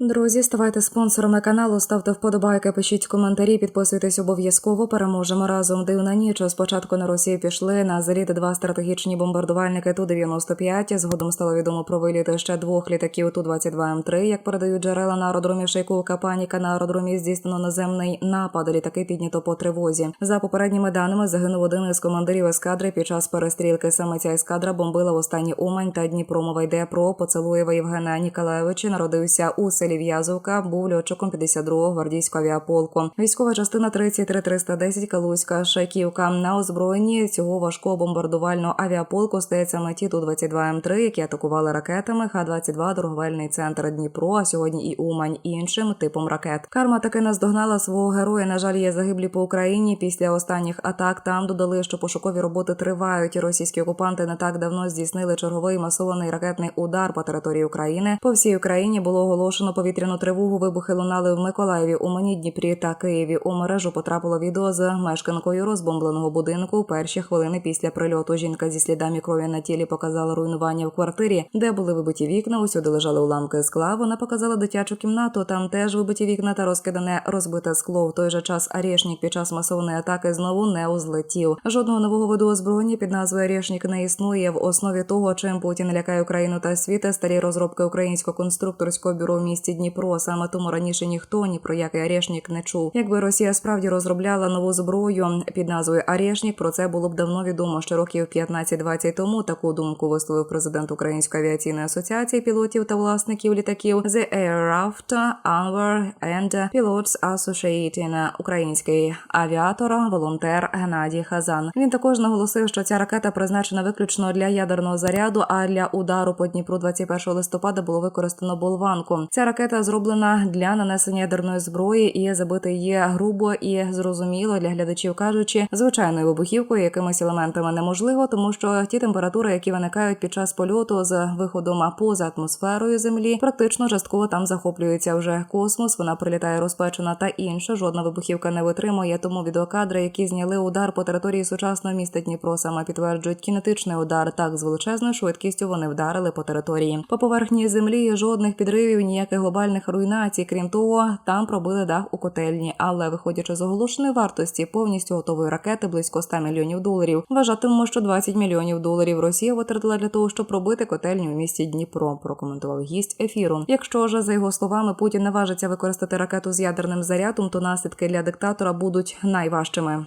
Друзі, ставайте спонсорами каналу, ставте вподобайки, пишіть коментарі, підписуйтесь обов'язково. Переможемо разом. Дивна ніч. Спочатку на Росію пішли на заліт два стратегічні бомбардувальники ту 95 Згодом стало відомо про виліти ще двох літаків ту 22 м 3 Як передають джерела на аеродромі Шейкулка паніка на аеродромі здійснено наземний напад. Літаки піднято по тривозі. За попередніми даними загинув один із командирів ескадри під час перестрілки. Саме ця ескадра бомбила в останній Умань та Дніпро. Мова йде про Поцелуєва Євгена Ніколаєвича. Народився у селі В'язовка, був льотчиком 52-го гвардійського авіаполку. Військова частина 33310 Калузька Шайківка. На озброєнні цього важкого бомбардувального авіаполку стоять саме ті Ту-22 М3, які атакували ракетами Х-22 торговельний центр Дніпро, а сьогодні і Умань іншим типом ракет. Карма таки наздогнала свого героя. На жаль, є загиблі по Україні. Після останніх атак там додали, що пошукові роботи тривають. Російські окупанти не так давно здійснили черговий масований ракетний удар по території України. По всій Україні було оголошено повітряну тривогу. Вибухи лунали в Миколаєві, Умані, Дніпрі та Києві. У мережу потрапило відео з мешканкою розбомбленого будинку. У перші хвилини після прильоту жінка зі слідами крові на тілі показала руйнування в квартирі, де були вибиті вікна. Усюди лежали уламки скла. Вона показала дитячу кімнату. Там теж вибиті вікна та розкидане розбите скло. В той же час Арєшнік під час масовної атаки знову не узлетів. Жодного нового виду озброєння під назвою Арєшнік не існує. В основі того, чим Путін лякає Україну та світ, старі розробки українського конструкторського бюро в місті Дніпро. Саме тому раніше ніхто ні про який Арєшнік не чув. Якби Росія справді розробляла нову зброю під назвою Арєшнік, про це було б давно відомо. Ще років 15-20 тому таку думку висловив президент Української авіаційної асоціації пілотів та власників літаків The Aircraft Anwar and Pilots Association, український авіатор, волонтер Геннадій Хазан. Він також наголосив, що ця ракета призначена виключно для ядерного заряду, а для удару по Дніпру 21 листопада було використано болванку. Ця ракета зроблена для нанесення ядерної зброї і забити її грубо і зрозуміло для глядачів, кажучи, звичайною вибухівкою, якимись елементами неможливо, тому що ті температури, які виникають під час польоту з виходом поза атмосферою землі, практично частково там захоплюється вже космос. Вона прилітає розпечена та інше. Жодна вибухівка не витримує. Тому відеокадри, які зняли удар по території сучасного міста Дніпро, саме підтверджують кінетичний удар. Так з величезною швидкістю вони вдарили по території. По поверхні землі жодних підривів, ніяких глобальних руйнацій. Крім того, там пробили дах у котельні. Але виходячи з оголошеної вартості повністю готової ракети близько 100 мільйонів доларів. Вважатимемо, що 20 мільйонів доларів Росія витратила для того, щоб пробити котельню в місті Дніпро. Прокоментував гість ефіру. Якщо ж за його словами Путін наважиться використати ракету з ядерним зарядом, то наслідки для диктатора будуть найважчими.